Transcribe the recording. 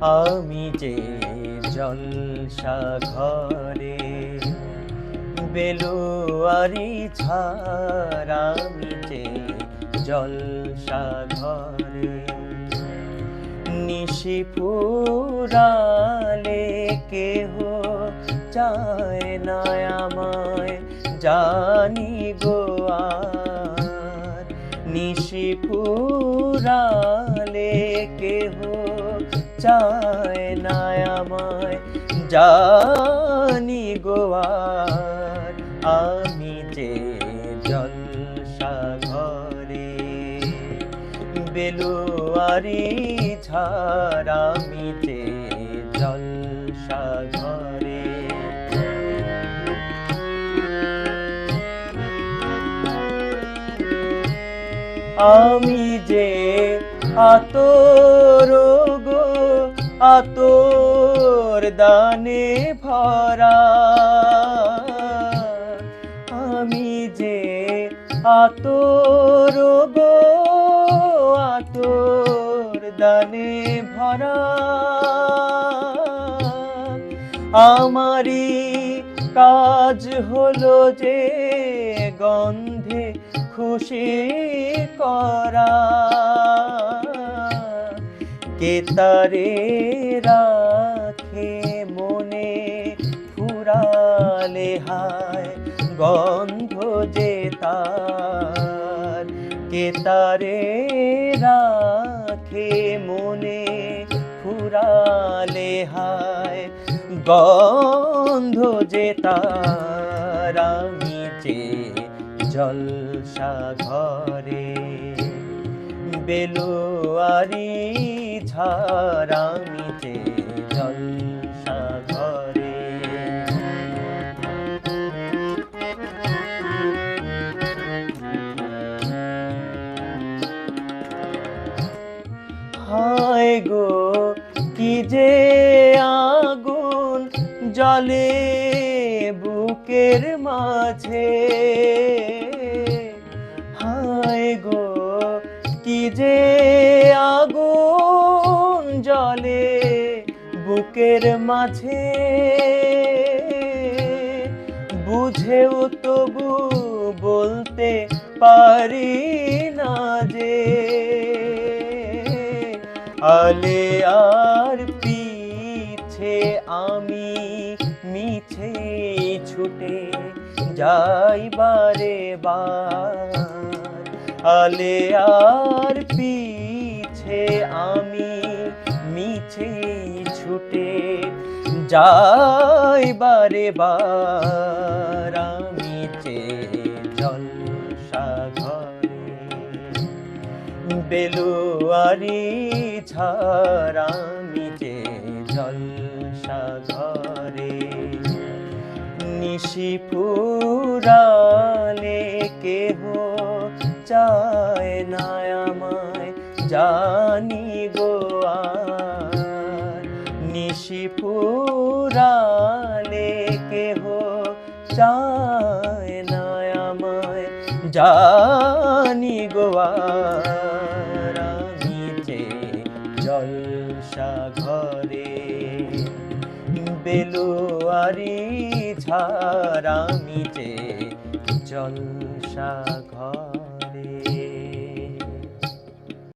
আমি যে জলসা ঘরে বেলুয়ারি ছাড়া আমি যে জলসা ঘরে নিশি পুরালে কেহ চায় না আমায় জানি গো আর। নিশি পুরালে কেহ চায় না আমায় জানি গোয়ার আমি যে জলসা ঘরে বেলুয়ারি ছাড়া মিটে জলসা ঘরে আমি যে আতর গো আতর দানে ভরা। আমি যে আতর গো আতর দানে ভরা। আমারই কাজ হলো যে গন্ধে খুশি করা। কে তারে রাখে মনে ফুরালে হায় গন্ধ যে তার? কে তারে রাখে মনে ফুরালে হায় গন্ধ যে তার? আমি জলসা ঘরে বেলুয়ারি ঝাড়া মিটে জলসা হায় গো, কি যে আগুন জলে বুকের মাঝে। হায় গো, কি যে বুকের মাঝে। বুঝেও তবু বলতে পারি না যে, আলে আর পিছে আমি মিছে ছুটে যাই বারে। আলে আর পিছে আমি মিছে যাই বারে বার, আমি যে জলসা ঘরে, বেলুয়ারি ছাড়া মিটে জলসা ঘরে। নিশি ফুরালে কেহ চায় না আমায়, জানি গো আর নিশি ফুরালে কেহ চায় না আমায়। জানি গোয়ার আমি জলসা ঘরে, বেলুয়ারি ঝাড়া মিটে জলসা ঘর।